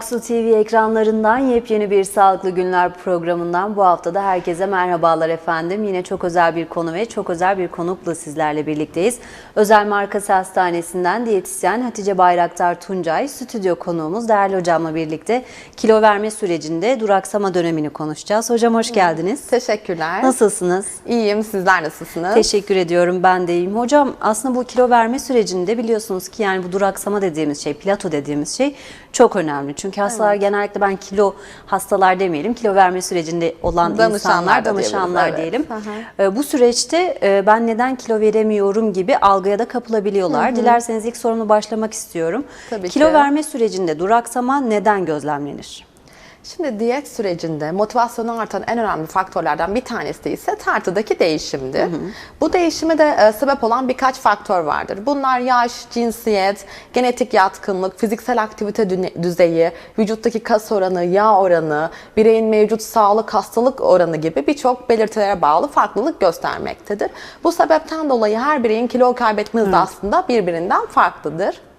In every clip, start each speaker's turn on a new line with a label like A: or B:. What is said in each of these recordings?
A: Aksu TV ekranlarından yepyeni bir Sağlıklı Günler programından bu hafta da herkese merhabalar efendim. Yine çok özel bir konu ve çok özel bir konukla sizlerle birlikteyiz. Özel Markası Hastanesi'nden diyetisyen Hatice Bayraktar Tuncay stüdyo konuğumuz değerli hocamla birlikte kilo verme sürecinde duraksama dönemini konuşacağız. Hocam hoş geldiniz.
B: Teşekkürler.
A: Nasılsınız?
B: İyiyim. Sizler nasılsınız?
A: Teşekkür ediyorum. Ben de iyiyim. Hocam aslında bu kilo verme sürecinde biliyorsunuz ki yani bu duraksama dediğimiz şey, plato dediğimiz şey çok önemli. Çünkü hastalar genellikle ben kilo hastalar demeyelim, kilo verme sürecinde olan
B: Danışanlar
A: insanlar,
B: da
A: danışanlar diyelim.
B: evet.
A: Bu süreçte e, ben neden kilo veremiyorum gibi algıya da kapılabiliyorlar. Dilerseniz ilk sorumla başlamak istiyorum.
B: Tabii
A: kilo
B: ki.
A: verme sürecinde duraksama neden gözlemlenir?
B: Şimdi diyet sürecinde motivasyonu artan en önemli faktörlerden bir tanesi de ise tartıdaki değişimdir. Bu değişime de e, sebep olan birkaç faktör vardır. Bunlar yaş, cinsiyet, genetik yatkınlık, fiziksel aktivite düzeyi, vücuttaki kas oranı, yağ oranı, bireyin mevcut sağlık, hastalık oranı gibi birçok belirtilere bağlı farklılık göstermektedir. Bu sebepten dolayı her bireyin kilo kaybetme hızı aslında birbirinden farklıdır.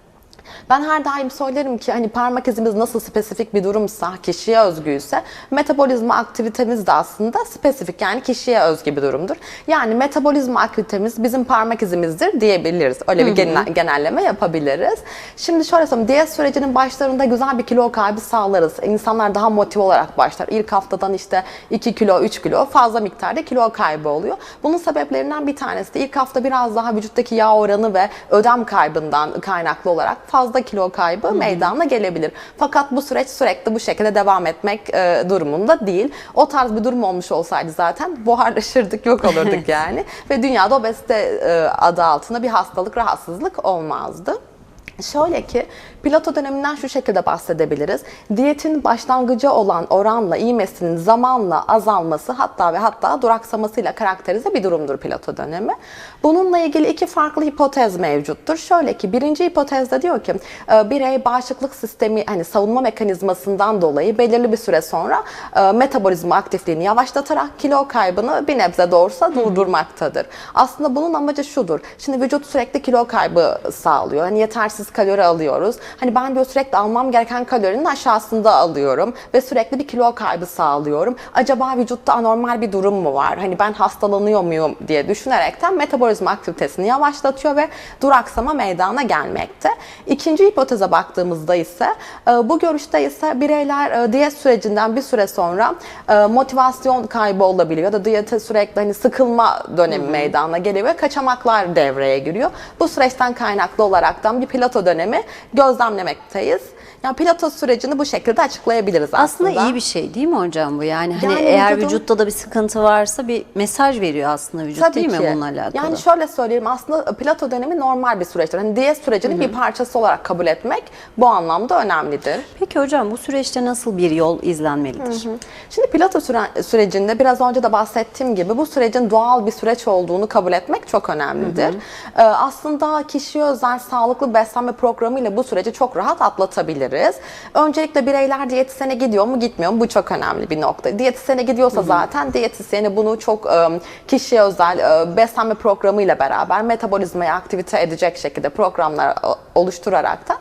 B: Ben her daim söylerim ki hani parmak izimiz nasıl spesifik bir durumsa, kişiye özgüyse metabolizma aktivitemiz de aslında spesifik yani kişiye özgü bir durumdur. Yani metabolizma aktivitemiz bizim parmak izimizdir diyebiliriz. Öyle bir genel- genelleme yapabiliriz. Şimdi şöyle söyleyeyim, diyet sürecinin başlarında güzel bir kilo kaybı sağlarız. İnsanlar daha motive olarak başlar. İlk haftadan işte 2 kilo, 3 kilo fazla miktarda kilo kaybı oluyor. Bunun sebeplerinden bir tanesi de ilk hafta biraz daha vücuttaki yağ oranı ve ödem kaybından kaynaklı olarak fazla kilo kaybı meydana gelebilir. Fakat bu süreç sürekli bu şekilde devam etmek e, durumunda değil. O tarz bir durum olmuş olsaydı zaten buharlaşırdık, yok olurduk yani. Ve dünyada obezite e, adı altında bir hastalık, rahatsızlık olmazdı. Şöyle ki plato döneminden şu şekilde bahsedebiliriz. Diyetin başlangıcı olan oranla iğmesinin zamanla azalması hatta ve hatta duraksamasıyla karakterize bir durumdur plato dönemi. Bununla ilgili iki farklı hipotez mevcuttur. Şöyle ki birinci hipotezde diyor ki e, birey bağışıklık sistemi hani savunma mekanizmasından dolayı belirli bir süre sonra e, metabolizma aktifliğini yavaşlatarak kilo kaybını bir nebze de olsa durdurmaktadır. Aslında bunun amacı şudur. Şimdi vücut sürekli kilo kaybı sağlıyor. Hani yetersiz kalori alıyoruz. Hani ben diyor sürekli almam gereken kalorinin aşağısında alıyorum ve sürekli bir kilo kaybı sağlıyorum. Acaba vücutta anormal bir durum mu var? Hani ben hastalanıyor muyum diye düşünerekten metabolizma aktivitesini yavaşlatıyor ve duraksama meydana gelmekte. İkinci hipoteze baktığımızda ise e, bu görüşte ise bireyler e, diyet sürecinden bir süre sonra e, motivasyon kaybı olabiliyor ya da diyete sürekli hani sıkılma dönemi meydana geliyor ve kaçamaklar devreye giriyor. Bu süreçten kaynaklı olaraktan bir plato dönemi gözlemlemekteyiz. Yani plato sürecini bu şekilde açıklayabiliriz aslında.
A: Aslında iyi bir şey değil mi hocam bu? Yani hani
B: Yani
A: eğer
B: vücudun-
A: vücutta da bir sıkıntı varsa bir mesaj veriyor aslında vücut
B: Tabii
A: değil mi bununla alakalı?
B: Yani şöyle söyleyeyim aslında plato dönemi normal bir süreçtir. Hani diyet sürecinin bir parçası olarak kabul etmek bu anlamda önemlidir.
A: Peki hocam bu süreçte nasıl bir yol izlenmelidir?
B: Şimdi plato süre- sürecinde biraz önce de bahsettiğim gibi bu sürecin doğal bir süreç olduğunu kabul etmek çok önemlidir. Ee, aslında kişiye özel sağlıklı beslenme programıyla bu süreci çok rahat atlatabiliriz. Öncelikle bireyler diyetisyene gidiyor mu? Gitmiyor mu? Bu çok önemli bir nokta. Diyetisyene gidiyorsa zaten diyetisyeni bunu çok e, kişiye özel e, beslenme programıyla beraber metabolizmayı aktivite edecek şekilde programlar e, oluşturaraktan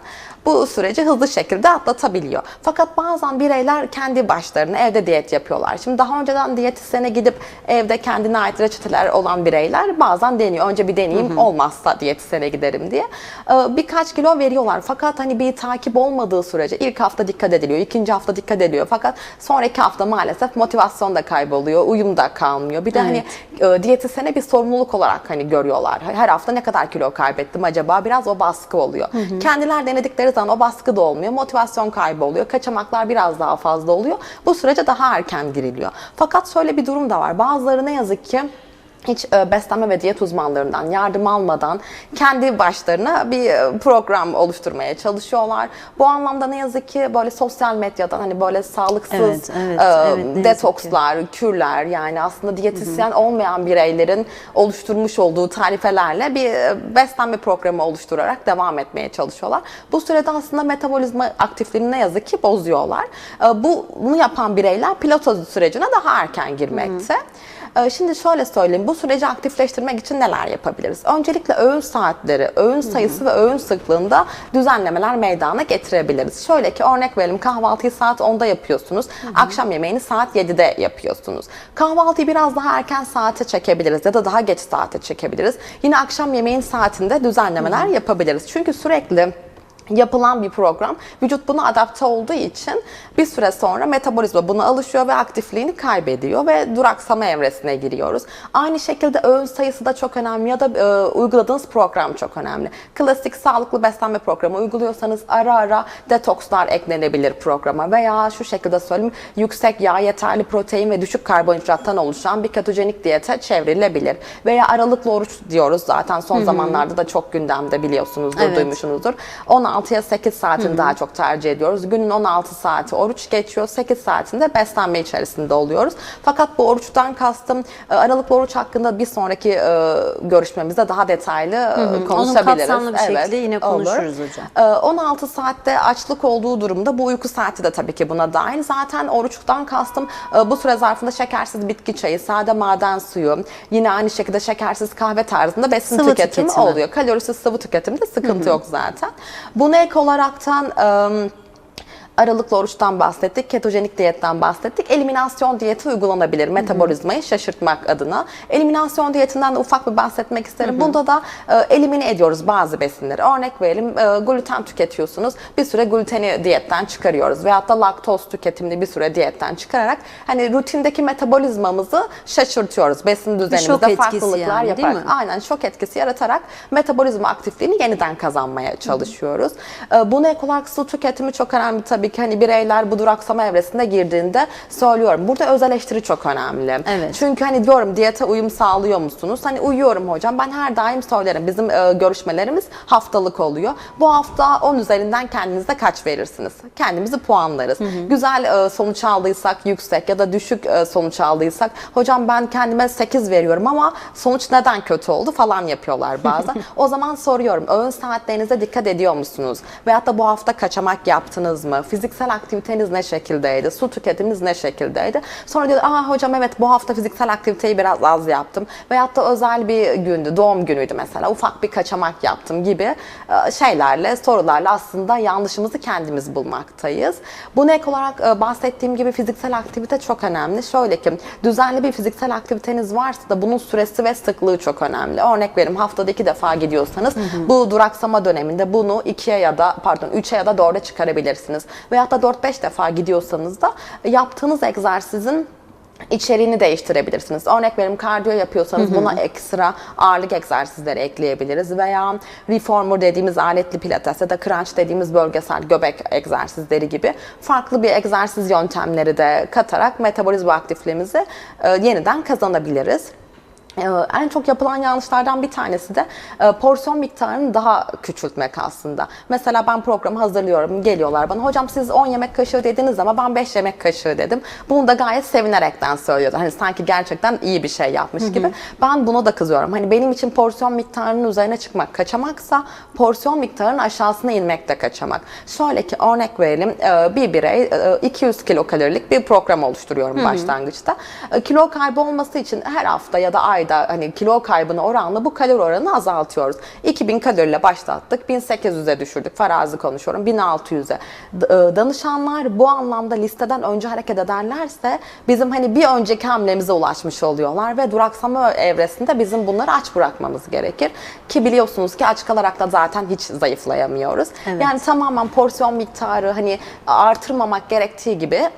B: bu süreci hızlı şekilde atlatabiliyor. Fakat bazen bireyler kendi başlarına evde diyet yapıyorlar. Şimdi daha önceden diyetisyene gidip evde kendine ait reçeteler olan bireyler bazen deniyor. Önce bir deneyeyim olmazsa diyetisyene giderim diye. Ee, Birkaç kilo veriyorlar. Fakat hani bir takip olmadığı sürece ilk hafta dikkat ediliyor, ikinci hafta dikkat ediliyor. Fakat sonraki hafta maalesef motivasyon da kayboluyor, uyum da kalmıyor. Bir de hani e, diyetisyene bir sorumluluk olarak hani görüyorlar. Her hafta ne kadar kilo kaybettim acaba? Biraz o baskı oluyor. Kendiler denedikleri zaman o baskı da olmuyor. Motivasyon kaybı oluyor. Kaçamaklar biraz daha fazla oluyor. Bu sürece daha erken giriliyor. Fakat şöyle bir durum da var. Bazıları ne yazık ki hiç e, beslenme ve diyet uzmanlarından yardım almadan kendi başlarına bir e, program oluşturmaya çalışıyorlar. Bu anlamda ne yazık ki böyle sosyal medyadan hani böyle sağlıksız
A: Evet, evet,
B: e,
A: evet,
B: detokslar, kürler yani aslında diyetisyen olmayan bireylerin oluşturmuş olduğu tarifelerle bir beslenme programı oluşturarak devam etmeye çalışıyorlar. Bu sürede aslında metabolizma aktifliğini ne yazık ki bozuyorlar. Bu bunu yapan bireyler plato sürecine daha erken girmekte. Ee, Şimdi şöyle söyleyeyim, bu süreci aktifleştirmek için neler yapabiliriz? Öncelikle öğün saatleri, öğün sayısı ve öğün sıklığında düzenlemeler meydana getirebiliriz. Şöyle ki örnek verelim kahvaltıyı saat 10'da yapıyorsunuz, akşam yemeğini saat 7'de yapıyorsunuz. Kahvaltıyı biraz daha erken saate çekebiliriz ya da daha geç saate çekebiliriz. Yine akşam yemeğin saatinde düzenlemeler yapabiliriz. Çünkü sürekli yapılan bir program. Vücut buna adapte olduğu için bir süre sonra metabolizma buna alışıyor ve aktifliğini kaybediyor ve duraksama evresine giriyoruz. Aynı şekilde öğün sayısı da çok önemli ya da e, uyguladığınız program çok önemli. Klasik sağlıklı beslenme programı uyguluyorsanız ara ara detokslar eklenebilir programa veya şu şekilde söyleyeyim yüksek yağ, yeterli protein ve düşük karbonhidrattan oluşan bir ketojenik diyete çevrilebilir. Veya aralıklı oruç diyoruz zaten son zamanlarda da çok gündemde biliyorsunuzdur,
A: Evet.
B: duymuşsunuzdur. 16'ya 8 saatini daha çok tercih ediyoruz. Günün 16 saati oruç geçiyor. 8 saatinde beslenme içerisinde oluyoruz. Fakat bu oruçtan kastım e, aralıklı oruç hakkında bir sonraki e, görüşmemizde daha detaylı e, konuşabiliriz.
A: kapsamlı bir şekilde yine konuşuruz hocam.
B: Ee, 16 saatte açlık olduğu durumda bu uyku saati de tabii ki buna dahil. Zaten oruçtan kastım e, bu süre zarfında şekersiz bitki çayı, sade maden suyu, yine aynı şekilde şekersiz kahve tarzında besin
A: Sıvı
B: tüketimi,
A: tüketimi.
B: oluyor. Kalorisiz sıvı tüketimde sıkıntı yok zaten. Buna ek olaraktan Aralıklı oruçtan bahsettik, ketojenik diyetten bahsettik. Eliminasyon diyeti uygulanabilir metabolizmayı şaşırtmak adına. Eliminasyon diyetinden de ufak bir bahsetmek isterim. Bunda da e, elimine ediyoruz bazı besinleri. Örnek verelim e, gluten tüketiyorsunuz. Bir süre gluteni diyetten çıkarıyoruz. Veyahut da laktoz tüketimini bir süre diyetten çıkararak hani rutindeki metabolizmamızı şaşırtıyoruz. Besin düzenimizde farklılıklar
A: yani, değil
B: yaparak.
A: mi?
B: Aynen şok etkisi yaratarak metabolizma aktifliğini yeniden kazanmaya çalışıyoruz. Ee, Buna ek olarak su tüketimi çok önemli tabii ki. Hani bireyler bu duraksama evresinde girdiğinde söylüyorum. Burada öz eleştiri çok önemli.
A: Evet.
B: Çünkü hani diyorum diyete uyum sağlıyor musunuz? Hani uyuyorum hocam. Ben her daim söylerim. Bizim e, görüşmelerimiz haftalık oluyor. Bu hafta 10 üzerinden kendinize kaç verirsiniz? Kendimizi puanlarız. Güzel e, sonuç aldıysak yüksek ya da düşük e, sonuç aldıysak hocam ben kendime 8 veriyorum ama sonuç neden kötü oldu falan yapıyorlar bazen. o zaman soruyorum öğün saatlerinize dikkat ediyor musunuz? Veyahut da bu hafta kaçamak yaptınız mı? Fiziksel aktiviteniz ne şekildeydi? Su tüketiminiz ne şekildeydi? Sonra diyor aa hocam evet bu hafta fiziksel aktiviteyi biraz az yaptım. Veyahut da özel bir gündü, doğum günüydü mesela. Ufak bir kaçamak yaptım gibi e, şeylerle, sorularla aslında yanlışımızı kendimiz bulmaktayız. Buna ek olarak e, bahsettiğim gibi fiziksel aktivite çok önemli. Şöyle ki düzenli bir fiziksel aktiviteniz varsa da bunun süresi ve sıklığı çok önemli. Örnek verim haftada iki defa gidiyorsanız bu duraksama döneminde bunu ikiye ya da pardon üçe ya da dörde çıkarabilirsiniz. Veyahut da 4-5 defa gidiyorsanız da yaptığınız egzersizin içeriğini değiştirebilirsiniz. Örnek verim kardiyo yapıyorsanız buna ekstra ağırlık egzersizleri ekleyebiliriz veya reformer dediğimiz aletli pilates ya da crunch dediğimiz bölgesel göbek egzersizleri gibi farklı bir egzersiz yöntemleri de katarak metabolizma aktifliğimizi e, yeniden kazanabiliriz. Ee, En çok yapılan yanlışlardan bir tanesi de e, porsiyon miktarını daha küçültmek aslında. Mesela ben programı hazırlıyorum, geliyorlar bana. Hocam siz 10 yemek kaşığı dediniz ama ben 5 yemek kaşığı dedim. Bunu da gayet sevinerekten söylüyorlar. Hani sanki gerçekten iyi bir şey yapmış gibi. Ben buna da kızıyorum. Hani benim için porsiyon miktarının üzerine çıkmak kaçamaksa porsiyon miktarının aşağısına inmek de kaçamak. Şöyle ki örnek verelim. e, Bir birey e, 200 kilokalorilik bir program oluşturuyorum başlangıçta. E, Kilo kaybı olması için her hafta ya da ayda hani kilo kaybına oranla bu kalori oranını azaltıyoruz. 2000 kaloriyle başlattık. 1800'e düşürdük. Farazi konuşuyorum. 1600'e. D- e, Danışanlar bu anlamda listeden önce hareket ederlerse bizim hani bir önceki hamlemize ulaşmış oluyorlar ve duraksama evresinde bizim bunları aç bırakmamız gerekir. Ki biliyorsunuz ki aç kalarak da zaten hiç zayıflayamıyoruz.
A: Evet.
B: Yani tamamen porsiyon miktarı hani artırmamak gerektiği gibi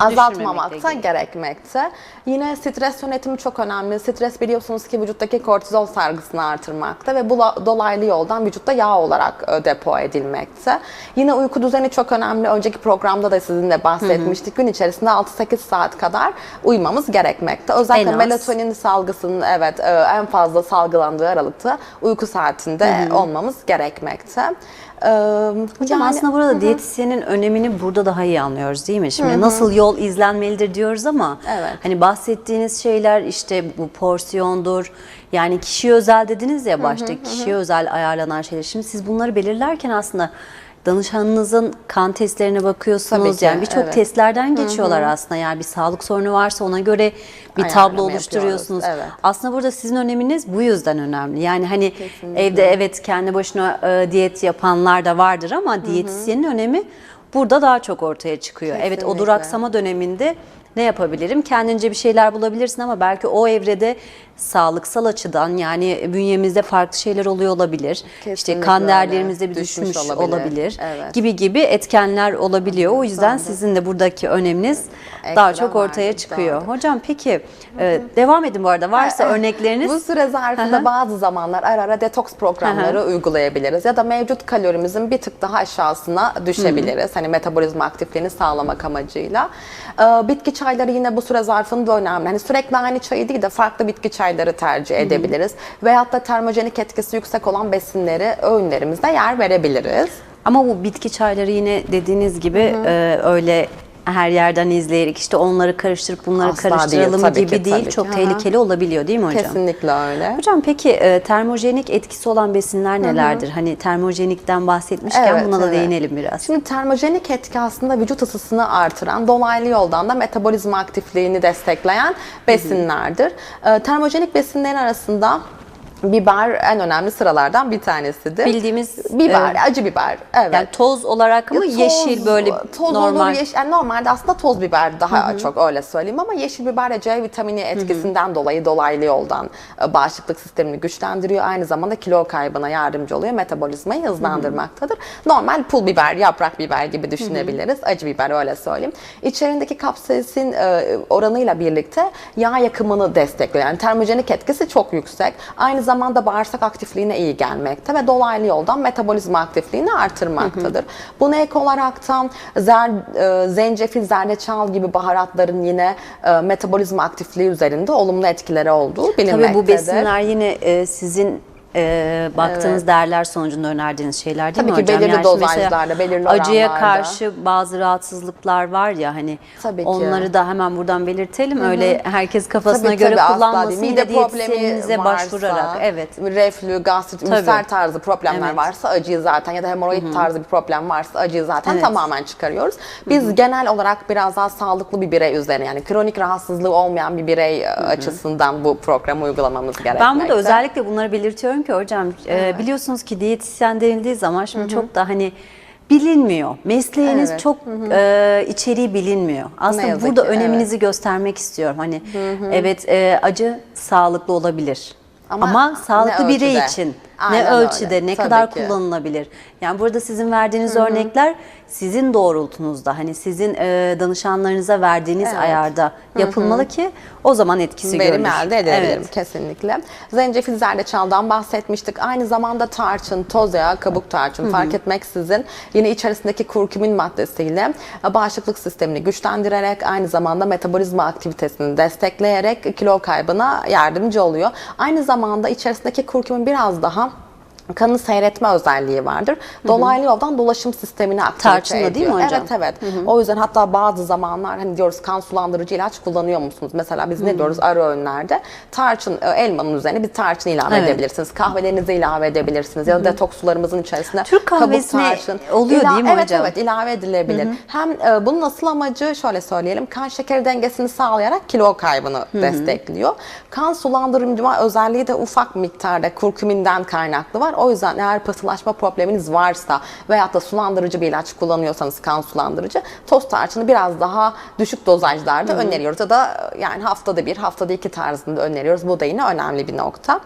B: azaltmamak da
A: Düşürmemek de
B: gerekmekte. Yine stres yönetimi çok önemli. Stres biliyorsunuz ki vücuttaki kortizol salgısını artırmakta ve bu la- dolaylı yoldan vücutta yağ olarak e, depo edilmekte. Yine uyku düzeni çok önemli. Önceki programda da sizinle bahsetmiştik. Gün içerisinde 6-8 saat kadar uyumamız gerekmekte. Özellikle melatonin salgısının evet e, en fazla salgılandığı aralıkta uyku saatinde olmamız gerekmekte.
A: Hocam
B: yani-
A: aslında burada diyetisyenin önemini burada daha iyi anlıyoruz değil mi? Şimdi nasıl yol izlenmelidir diyoruz ama
B: Evet.
A: hani bahsettiğiniz şeyler işte bu porsiyondur. Yani kişiye özel dediniz ya başta kişiye özel ayarlanan şeyler. Şimdi siz bunları belirlerken aslında danışanınızın kan testlerine bakıyorsunuz.
B: Tabii ki,
A: yani birçok
B: evet.
A: testlerden geçiyorlar aslında. Yani bir sağlık sorunu varsa ona göre bir
B: Ayarlama
A: tablo oluşturuyorsunuz.
B: evet.
A: Aslında burada sizin öneminiz bu yüzden önemli. Yani hani evde evet kendi başına e, diyet yapanlar da vardır ama diyetisyenin önemi burada daha çok ortaya çıkıyor. Evet o
B: Kesinlikle.
A: duraksama döneminde ne yapabilirim? Kendince bir şeyler bulabilirsin ama belki o evrede sağlıksal açıdan yani bünyemizde farklı şeyler oluyor olabilir. işte
B: Kesinlikle
A: kan
B: öyle.
A: değerlerimizde bir
B: Düşmüş
A: düşmüş,
B: olabilir.
A: olabilir.
B: Evet.
A: Gibi gibi etkenler olabiliyor. O yüzden sizin de buradaki öneminiz daha
B: Ekstra
A: çok ortaya çıkıyor.
B: doğru.
A: Hocam peki e, devam edin bu arada. Varsa örnekleriniz.
B: Bu süre zarfında bazı zamanlar ara ara detoks programları uygulayabiliriz ya da mevcut kalorimizin bir tık daha aşağısına düşebiliriz. Hani metabolizma aktifliğini sağlamak amacıyla. Ee, bitki çayları yine bu süre zarfında önemli. Hani sürekli aynı çayı değil de farklı bitki çayları tercih edebiliriz. Veyahut da termojenik etkisi yüksek olan besinleri öğünlerimizde yer verebiliriz.
A: Ama bu bitki çayları yine dediğiniz gibi e, öyle her yerden izleyerek işte onları karıştırıp bunları
B: Asla
A: karıştıralım
B: değil,
A: gibi
B: ki,
A: değil. Çok
B: ki. Aha.
A: tehlikeli olabiliyor değil mi hocam?
B: Kesinlikle öyle.
A: Hocam peki e, termojenik etkisi olan besinler nelerdir? Hani termojenikten bahsetmişken
B: Evet,
A: buna da
B: evet.
A: değinelim biraz.
B: Şimdi termojenik etki aslında vücut ısısını artıran, dolaylı yoldan da metabolizma aktifliğini destekleyen besinlerdir. Ee, termojenik besinlerin arasında biber en önemli sıralardan bir tanesidir.
A: Bildiğimiz,
B: biber,
A: e,
B: acı biber. Evet.
A: Yani toz olarak mı
B: Toz-
A: yeşil böyle
B: toz
A: normal?
B: olur, yeşil, yani normalde aslında toz biber daha çok öyle söyleyeyim ama yeşil biber de C vitamini etkisinden dolayı dolaylı yoldan e, bağışıklık sistemini güçlendiriyor. Aynı zamanda kilo kaybına yardımcı oluyor. Metabolizmayı hızlandırmaktadır. Normal pul biber, yaprak biber gibi düşünebiliriz. Acı biber öyle söyleyeyim. İçerindeki kapsaisin e, oranıyla birlikte yağ yakımını destekliyor. Yani termojenik etkisi çok yüksek. Aynı zamanda bağırsak aktifliğine iyi gelmekte ve dolaylı yoldan metabolizma aktifliğini artırmaktadır. Buna ek olaraktan zer, e, zencefil, zerdeçal gibi baharatların yine e, metabolizma aktifliği üzerinde olumlu etkileri olduğu bilinmektedir.
A: Tabii bu besinler yine e, sizin e, baktığınız değerler sonucunda önerdiğiniz şeyler değil
B: Tabii
A: mi
B: ki
A: hocam?
B: belirli
A: şimdi mesela
B: dozajlarda, belirli
A: Acıya
B: oranlarda.
A: karşı bazı rahatsızlıklar var ya hani
B: Tabii ki.
A: onları da hemen buradan belirtelim. Öyle herkes kafasına
B: Tabii,
A: göre
B: tabii,
A: kullanmasın.
B: problemi
A: diyetisyeninize
B: varsa,
A: başvurarak. Evet.
B: reflü, gastrit,
A: Tabii.
B: ülser tarzı problemler
A: Evet.
B: varsa acıyı zaten ya da hemoroid tarzı bir problem varsa acıyı zaten
A: Evet.
B: tamamen çıkarıyoruz. Biz genel olarak biraz daha sağlıklı bir birey üzerine yani kronik rahatsızlığı olmayan bir birey e, açısından bu programı uygulamamız gerekmekte.
A: Ben burada özellikle bunları belirtiyorum ki hocam e, biliyorsunuz ki diyetisyen denildiği zaman şimdi çok da hani bilinmiyor. Mesleğiniz
B: Evet.
A: çok e, içeriği bilinmiyor. Aslında burada
B: ki,
A: öneminizi göstermek istiyorum. Hani evet e, acı sağlıklı olabilir. Ama,
B: Ama
A: sağlıklı birey
B: ölçüde?
A: için
B: Aynen
A: ne
B: öyle.
A: ölçüde, ne
B: Tabii
A: kadar
B: ki.
A: kullanılabilir? Yani burada sizin verdiğiniz örnekler sizin doğrultunuzda, hani sizin e, danışanlarınıza verdiğiniz
B: Evet.
A: ayarda yapılmalı ki o zaman etkisi
B: verim
A: görülür.
B: elde edebilirim
A: Evet.
B: kesinlikle. Zencefil zerdeçaldan bahsetmiştik. Aynı zamanda tarçın, toz yağı, kabuk tarçın fark etmeksizin yine içerisindeki kurkumin maddesiyle bağışıklık sistemini güçlendirerek aynı zamanda metabolizma aktivitesini destekleyerek kilo kaybına yardımcı oluyor. Aynı zamanda içerisindeki kurkumin biraz daha kanı seyretme özelliği vardır. Dolaylı yoldan dolaşım sistemini aktive
A: Tarçınla
B: ediyor.
A: değil mi hocam?
B: Evet evet. O yüzden hatta bazı zamanlar hani diyoruz kan sulandırıcı ilaç kullanıyor musunuz? Mesela biz ne diyoruz ara öğünlerde? Tarçın e, elmanın üzerine bir tarçın ilave
A: Evet.
B: edebilirsiniz. Kahvelerinizi ilave edebilirsiniz. Ya da detoks sularımızın içerisine
A: Türk
B: kabuk
A: kahvesine
B: tarçın.
A: oluyor değil mi
B: evet,
A: hocam?
B: Evet ilave edilebilir. Hem e, bunun asıl amacı şöyle söyleyelim. Kan şekeri dengesini sağlayarak kilo kaybını destekliyor. Kan sulandırma özelliği de ufak miktarda kurkuminden kaynaklı var. O yüzden eğer pıhtılaşma probleminiz varsa veyahut da sulandırıcı bir ilaç kullanıyorsanız kan sulandırıcı toz tarçını biraz daha düşük dozajlarda öneriyoruz. Ya da yani haftada bir, haftada iki tarzında öneriyoruz. Bu da yine önemli bir nokta.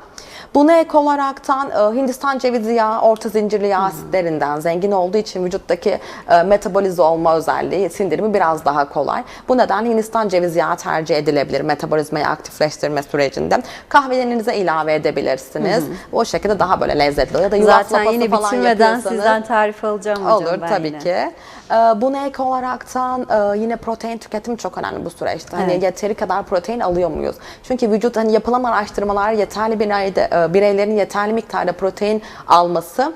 B: Buna ek olaraktan e, Hindistan cevizi yağı, orta zincirli yağ asitlerinden zengin olduğu için vücuttaki e, metabolize olma özelliği, sindirimi biraz daha kolay. Bu nedenle Hindistan cevizi yağı tercih edilebilir metabolizmayı aktifleştirme sürecinde. Kahvelerinize ilave edebilirsiniz. O şekilde daha böyle lezzetli oluyor. ya da yulaf
A: Zaten yine
B: falan
A: bitirmeden sizden tarif alacağım hocam
B: Olur
A: ben
B: tabii
A: yine.
B: ki. Ee, Buna ek olaraktan e, yine protein tüketimi çok önemli bu süreçte. Hani
A: Evet.
B: yeteri kadar protein alıyor muyuz? Çünkü vücut hani yapılan araştırmalar yeterli bir ayda, e, bireylerin yeterli miktarda protein alması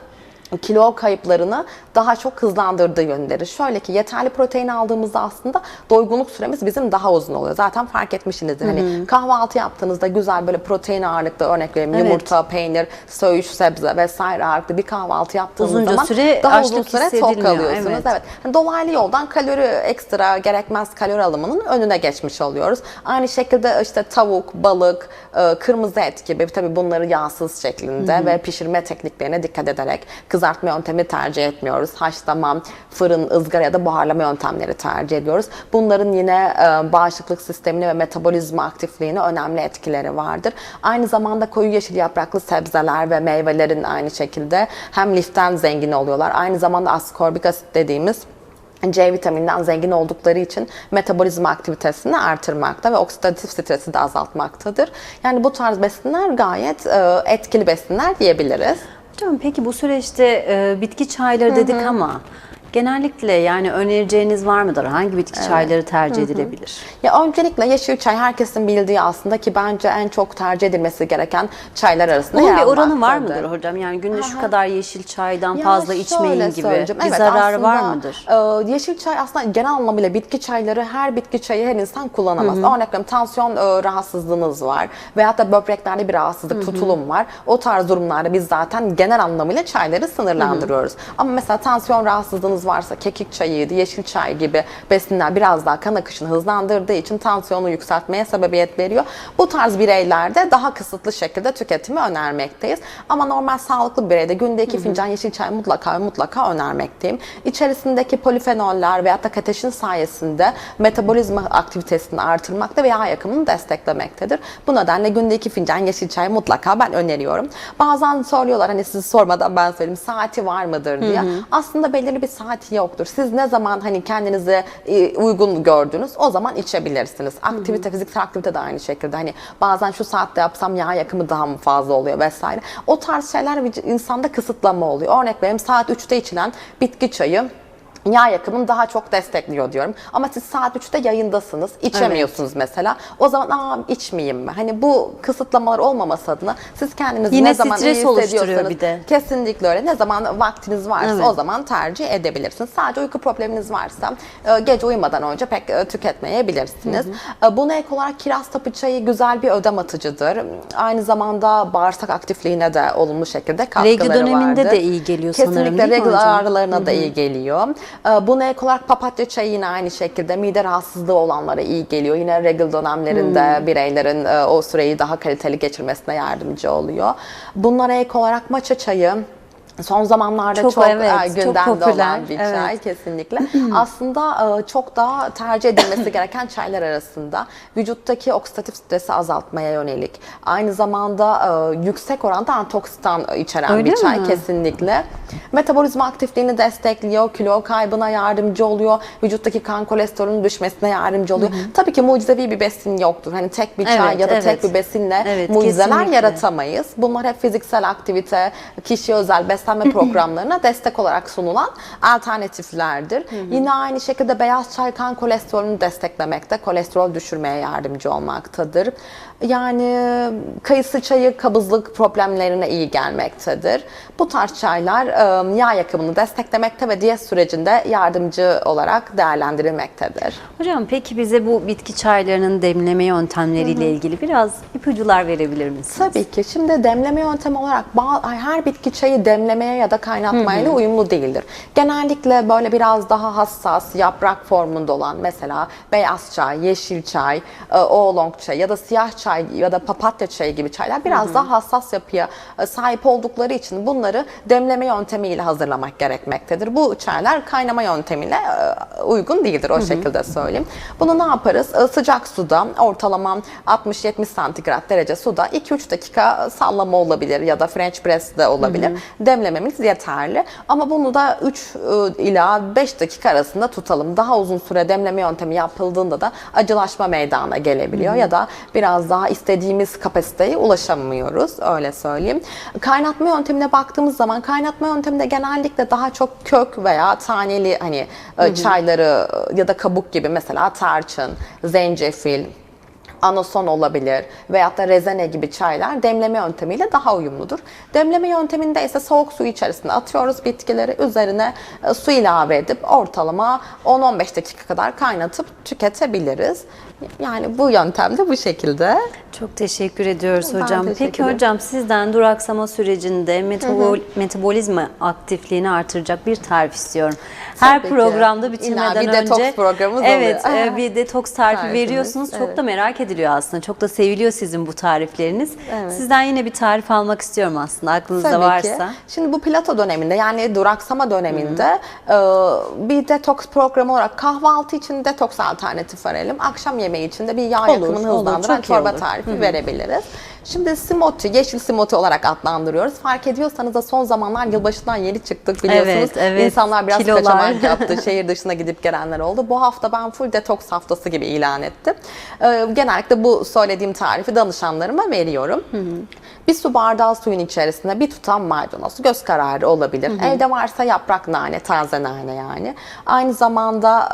B: kilo kayıplarını daha çok hızlandırdığı yönleri. Şöyle ki yeterli protein aldığımızda aslında doygunluk süremiz bizim daha uzun oluyor. Zaten fark etmişsinizdir. Hani kahvaltı yaptığınızda güzel böyle protein ağırlıklı örnek vereyim
A: Evet.
B: yumurta, peynir, söğüş, sebze vesaire ağırlıklı bir kahvaltı yaptığınız
A: Uzunca
B: zaman
A: süre
B: daha uzun süre tok kalıyorsunuz.
A: evet.
B: Evet. Yani dolaylı yoldan kalori ekstra gerekmez kalori alımının önüne geçmiş oluyoruz. Aynı şekilde işte tavuk, balık, e, kırmızı et gibi tabii bunları yağsız şeklinde ve pişirme tekniklerine dikkat ederek kızartma yöntemi tercih etmiyoruz. Haşlama, fırın, ızgara ya da buharlama yöntemleri tercih ediyoruz. Bunların yine e, bağışıklık sistemini ve metabolizma aktifliğine önemli etkileri vardır. Aynı zamanda koyu yeşil yapraklı sebzeler ve meyvelerin aynı şekilde hem liften zengin oluyorlar. Aynı zamanda askorbik asit dediğimiz C vitamininden zengin oldukları için metabolizma aktivitesini artırmakta ve oksidatif stresi de azaltmaktadır. Yani bu tarz besinler gayet e, etkili besinler diyebiliriz.
A: Hocam peki bu süreçte e, bitki çayları dedik ama genellikle yani önereceğiniz var mıdır? Hangi bitki çayları tercih edilebilir?
B: Ya öncelikle yeşil çay herkesin bildiği aslında ki bence en çok tercih edilmesi gereken çaylar arasında
A: Bunun bir oranı var mıdır hocam? Yani günde şu
B: Aha.
A: kadar yeşil çaydan
B: Ya
A: fazla içmeyin gibi
B: söyleyeceğim.
A: bir
B: Evet,
A: zararı var mıdır?
B: e, yeşil çay aslında genel anlamıyla bitki çayları her bitki çayı her insan kullanamaz. Örnek veriyorum tansiyon e, rahatsızlığınız var veyahut da böbreklerde bir rahatsızlık, tutulum var. O tarz durumlarda biz zaten genel anlamıyla çayları sınırlandırıyoruz. Ama mesela tansiyon rahatsızlığınız varsa kekik çayıydı, yeşil çay gibi besinler biraz daha kan akışını hızlandırdığı için tansiyonu yükseltmeye sebebiyet veriyor. Bu tarz bireylerde daha kısıtlı şekilde tüketimi önermekteyiz. Ama normal sağlıklı bir bireyde günde iki fincan yeşil çay mutlaka ve mutlaka önermekteyim. İçerisindeki polifenoller veyahut da kateşin sayesinde metabolizma aktivitesini artırmakta ve yağ yakımını desteklemektedir. Bu nedenle günde iki fincan yeşil çay mutlaka ben öneriyorum. Bazen soruyorlar hani siz sormadan ben söyleyeyim saati var mıdır diye. Aslında belirli bir saati yoktur. Siz ne zaman hani kendinize e, uygun gördünüz o zaman içebilirsiniz. Aktivite, fiziksel aktivite de aynı şekilde. Hani bazen şu saatte yapsam yağ yakımı daha mı fazla oluyor vesaire. O tarz şeyler insanda kısıtlama oluyor. Örnek vereyim saat 3'te içilen bitki çayı yağ yakımını daha çok destekliyor diyorum. Ama siz saat 3'te yayındasınız, içemiyorsunuz mesela. O zaman aa içmeyeyim mi? Hani bu kısıtlamalar olmaması adına siz kendinizi
A: Yine
B: ne zaman iyi hissediyorsanız
A: bir de.
B: kesinlikle öyle. Ne zaman vaktiniz varsa
A: Evet.
B: o zaman tercih edebilirsiniz. Sadece uyku probleminiz varsa e, gece uyumadan önce pek e, tüketmeyebilirsiniz. E, Buna ek olarak kiraz tapı çayı güzel bir ödem atıcıdır. Aynı zamanda bağırsak aktifliğine de olumlu şekilde katkıları
A: Regl döneminde
B: vardır.
A: de iyi geliyor sanırım,
B: Kesinlikle
A: değil mi
B: regl ağrılarına da iyi geliyor. Ee, Buna ek olarak papatya çayı yine aynı şekilde mide rahatsızlığı olanlara iyi geliyor. Yine regl dönemlerinde
A: Hmm.
B: bireylerin e, o süreyi daha kaliteli geçirmesine yardımcı oluyor. Bunlara ek olarak matcha çayı Son zamanlarda
A: Çok
B: çok,
A: evet,
B: e,
A: çok
B: gündemde
A: popüler,
B: olan bir
A: evet.
B: çay kesinlikle. Aslında e, çok daha tercih edilmesi gereken çaylar arasında vücuttaki oksidatif stresi azaltmaya yönelik. Aynı zamanda e, yüksek oranda antioksidan içeren
A: Öyle
B: bir çay
A: mi?
B: kesinlikle. Metabolizma aktifliğini destekliyor, kilo kaybına yardımcı oluyor, vücuttaki kan kolesterolünün düşmesine yardımcı oluyor. Tabii ki mucizevi bir besin yoktur. Hani tek bir çay
A: Evet,
B: ya da
A: evet.
B: tek bir besinle
A: Evet,
B: mucizeler
A: kesinlikle.
B: yaratamayız. Bunlar hep fiziksel aktivite, kişiye özel beslenme programlarına destek olarak sunulan alternatiflerdir. Yine aynı şekilde beyaz çay kan kolesterolünü desteklemekte, kolesterol düşürmeye yardımcı olmaktadır. Yani kayısı çayı kabızlık problemlerine iyi gelmektedir. Bu tarz çaylar yağ yakımını desteklemekte ve diyet sürecinde yardımcı olarak değerlendirilmektedir.
A: Hocam peki bize bu bitki çaylarının demleme yöntemleriyle ilgili biraz ipucular verebilir misiniz?
B: Tabii ki. Şimdi demleme yöntemi olarak her bitki çayı demlemeye ya da kaynatmayla uyumlu değildir. Genellikle böyle biraz daha hassas yaprak formunda olan mesela beyaz çay, yeşil çay, e, oolong çay ya da siyah çay ya da papatya çayı gibi çaylar biraz daha hassas yapıya e, sahip oldukları için bunları demleme yöntemiyle hazırlamak gerekmektedir. Bu çaylar kaynama yöntemiyle e, uygun değildir o şekilde söyleyeyim. Bunu ne yaparız? Sıcak suda ortalama 60-70 santigrat derece suda 2-3 dakika sallama olabilir ya da French press de olabilir. Demlememiz yeterli. Ama bunu da 3 ila 5 dakika arasında tutalım. Daha uzun süre demleme yöntemi yapıldığında da acılaşma meydana gelebiliyor ya da biraz daha istediğimiz kapasiteye ulaşamıyoruz öyle söyleyeyim. Kaynatma yöntemine baktığımız zaman kaynatma yönteminde genellikle daha çok kök veya taneli hani e, çayları e, ya da kabuk gibi mesela tarçın, zencefil, anason olabilir veyahut da rezene gibi çaylar demleme yöntemiyle daha uyumludur. Demleme yönteminde ise soğuk su içerisine atıyoruz bitkileri. Üzerine e, su ilave edip ortalama 10-15 dakika kadar kaynatıp tüketebiliriz. Yani bu yöntem de bu şekilde.
A: Çok teşekkür ediyoruz
B: Ben
A: hocam.
B: teşekkür
A: Peki
B: ederim.
A: hocam sizden duraksama sürecinde metabol, metabolizma aktifliğini artıracak bir tarif istiyorum. Her
B: Tabii ki.
A: programda
B: İlla
A: bitirmeden
B: bir
A: önce
B: detoks programımız
A: Evet,
B: oluyor.
A: e, bir detoks tarifi
B: Tarifimiz,
A: veriyorsunuz. Çok
B: evet.
A: da merak ediliyor aslında. Çok da seviliyor sizin bu tarifleriniz.
B: Evet.
A: Sizden yine bir tarif almak istiyorum aslında aklınızda
B: Tabii
A: varsa.
B: ki. Şimdi bu plato döneminde yani duraksama döneminde e, bir detoks programı olarak kahvaltı için detoks alternatif verelim. Akşam yemeği için de bir yağ
A: Olur,
B: yakımını hızlandıran çorba tarifi verebiliriz. Şimdi smoothie, yeşil smoothie olarak adlandırıyoruz. Fark ediyorsanız da son zamanlar yılbaşından yeni çıktık biliyorsunuz.
A: Evet, evet.
B: İnsanlar biraz
A: Kilolar.
B: kaçamak yaptı. Şehir dışına gidip gelenler oldu. Bu hafta ben full detoks haftası gibi ilan ettim. E, genellikle bu söylediğim tarifi danışanlarıma veriyorum. Bir su bardağı suyun içerisine bir tutam maydanoz, göz kararı olabilir. Evde varsa yaprak nane, taze nane yani. Aynı zamanda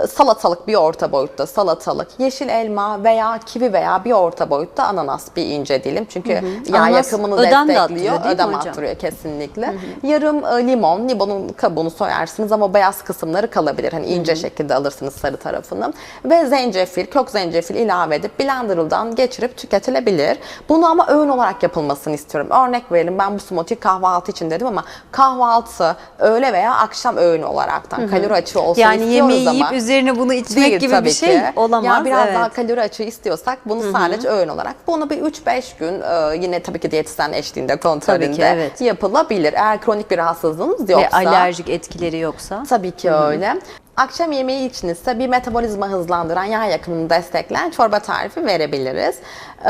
B: e, salatalık bir orta boyutta salatalık, yeşil elma veya kivi veya bir orta boyutta ananas bir ince dilim. Çünkü yağ
A: Ananas
B: yakımını
A: ödem de
B: destekliyor.
A: mi
B: ödem attırıyor kesinlikle. Yarım e, limon, limonun kabuğunu soyarsınız ama beyaz kısımları kalabilir. Hani ince şekilde alırsınız sarı tarafını. Ve zencefil, kök zencefil ilave edip blenderdan geçirip tüketilebilir. Bunu ama öğün olarak yapılmasını istiyorum. Örnek verelim ben bu smoothie kahvaltı için dedim ama kahvaltı, öğle veya akşam öğünü olaraktan kalori açığı olsun
A: Yani
B: istiyoruz
A: yemeği
B: ama
A: yiyip üzerine bunu içmek
B: değil
A: gibi bir şey
B: ki.
A: olamaz.
B: Ya biraz
A: evet.
B: daha kalori açığı istiyorsak bunu sadece öğün olarak. Bunu bir 3-5 gün e, yine tabii ki diyetisyen eşliğinde kontrolünde
A: evet.
B: yapılabilir. Eğer kronik bir rahatsızlığınız yoksa.
A: Ve alerjik etkileri yoksa.
B: Tabii ki öyle. Akşam yemeği için ise bir metabolizma hızlandıran, yağ yakımını destekleyen çorba tarifi verebiliriz. Ee,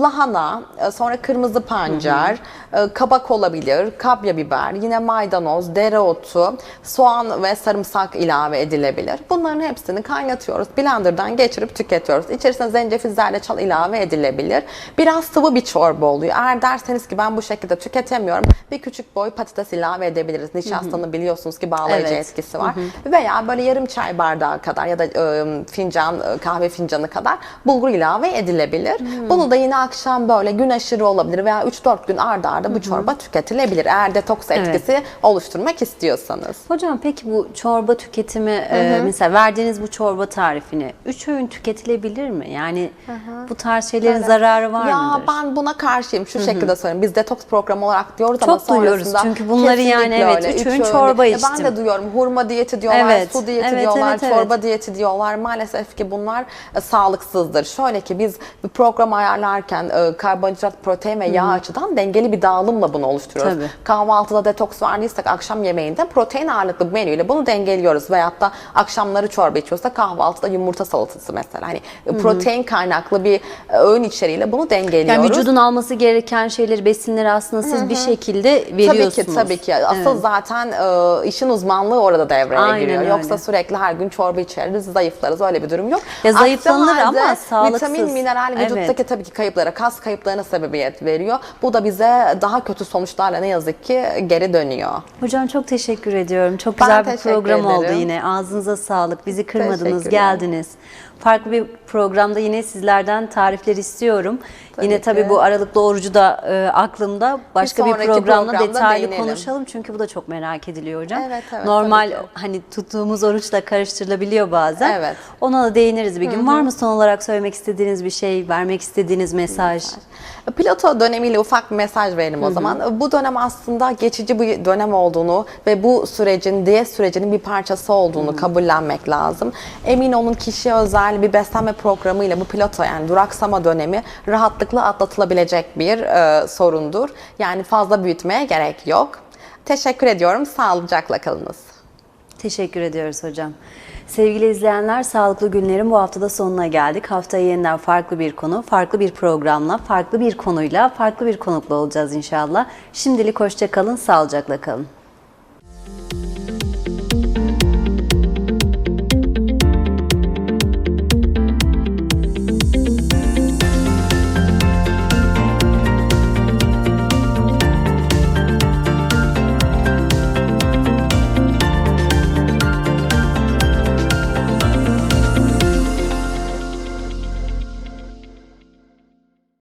B: lahana, e, sonra kırmızı pancar, e, kabak olabilir, kapya biber, yine maydanoz, dereotu, soğan ve sarımsak ilave edilebilir. Bunların hepsini kaynatıyoruz. Blenderdan geçirip tüketiyoruz. İçerisine zencefil, zerdeçal ilave edilebilir. Biraz sıvı bir çorba oluyor. Eğer derseniz ki ben bu şekilde tüketemiyorum, bir küçük boy patates ilave edebiliriz. Nişastanın biliyorsunuz ki bağlayıcı
A: Evet.
B: etkisi var. Veya böyle yarım çay bardağı kadar ya da e, fincan, e, kahve fincanı kadar bulgur ilave edilebilir. Bunu da yine akşam böyle gün aşırı olabilir veya 3-4 gün arda arda bu çorba tüketilebilir. Eğer detoks
A: Evet.
B: etkisi oluşturmak istiyorsanız.
A: Hocam peki bu çorba tüketimi e, mesela verdiğiniz bu çorba tarifini 3 öğün tüketilebilir mi? Yani bu tarz şeylerin
B: Öyle.
A: zararı var
B: ya
A: mıdır?
B: ben buna karşıyım. Şu şekilde söyleyeyim. Biz detoks programı olarak diyoruz ama
A: Çok duyuyoruz
B: sonrasında
A: çünkü bunları yani evet,
B: öyle.
A: üç
B: Üç
A: öğün
B: öğün.
A: çorba
B: Ya Ben
A: içtim.
B: de duyuyorum. Hurma diyeti diyorlar,
A: Evet,
B: su diyeti
A: evet,
B: diyorlar,
A: evet, evet.
B: çorba diyeti diyorlar. Maalesef ki bunlar e, sağlıksızdır. Şöyle ki biz bir program ayarlarken e, karbonhidrat, protein ve yağ açıdan dengeli bir dağılımla bunu oluşturuyoruz.
A: Tabii.
B: Kahvaltıda detoks verdiysek akşam yemeğinde protein ağırlıklı bir menüyle bunu dengeliyoruz. Veyahut da akşamları çorba içiyorsak kahvaltıda yumurta salatası mesela. Hani e, protein kaynaklı bir e, öğün içeriğiyle bunu dengeliyoruz.
A: Yani vücudun alması gereken şeyleri, besinleri aslında siz bir şekilde veriyorsunuz.
B: Tabii ki tabii ki. Asıl zaten e, işin uzmanlığı orada devreye
A: Aynen
B: giriyor.
A: öyle.
B: Yoksa sürekli her gün çorba içeriz, zayıflarız. Öyle bir durum yok.
A: Ya zayıflanır
B: Aksi
A: ama sağlıksız.
B: Vitamin, mineral vücuttaki
A: Evet.
B: tabii ki kayıplara, kas kayıplarına sebebiyet veriyor. Bu da bize daha kötü sonuçlarla ne yazık ki geri dönüyor.
A: Hocam çok teşekkür ediyorum. Çok
B: Ben
A: güzel bir program oldu
B: ederim.
A: yine. Ağzınıza sağlık. Bizi kırmadınız, geldiniz. Farklı bir programda yine sizlerden tarifler istiyorum.
B: Tabii
A: yine
B: ki.
A: tabii bu aralıklı orucu da e, aklımda. Başka bir,
B: sonraki
A: programda,
B: programda
A: detaylı
B: değinelim.
A: konuşalım. Çünkü bu da çok merak ediliyor hocam.
B: Evet, evet,
A: Normal hani tuttuğumuz oruçla karıştırılabiliyor bazen.
B: Evet.
A: Ona da değiniriz bir gün. Var mı son olarak söylemek istediğiniz bir şey, vermek istediğiniz mesaj?
B: Plato dönemiyle ufak bir mesaj verelim o zaman. Bu dönem aslında geçici bir dönem olduğunu ve bu sürecin, diyet sürecinin bir parçası olduğunu kabullenmek lazım. Emin olun kişiye özel bir beslenme programıyla bu Plato yani duraksama dönemi rahatlıkla atlatılabilecek bir e, sorundur. Yani fazla büyütmeye gerek yok. Teşekkür ediyorum. Sağlıcakla kalınız.
A: Teşekkür ediyoruz hocam. Sevgili izleyenler, Sağlıklı Günler'in bu haftada sonuna geldik. Haftaya yeniden farklı bir konu, farklı bir programla, farklı bir konuyla, farklı bir konukla olacağız inşallah. Şimdilik hoşça kalın, sağlıcakla kalın.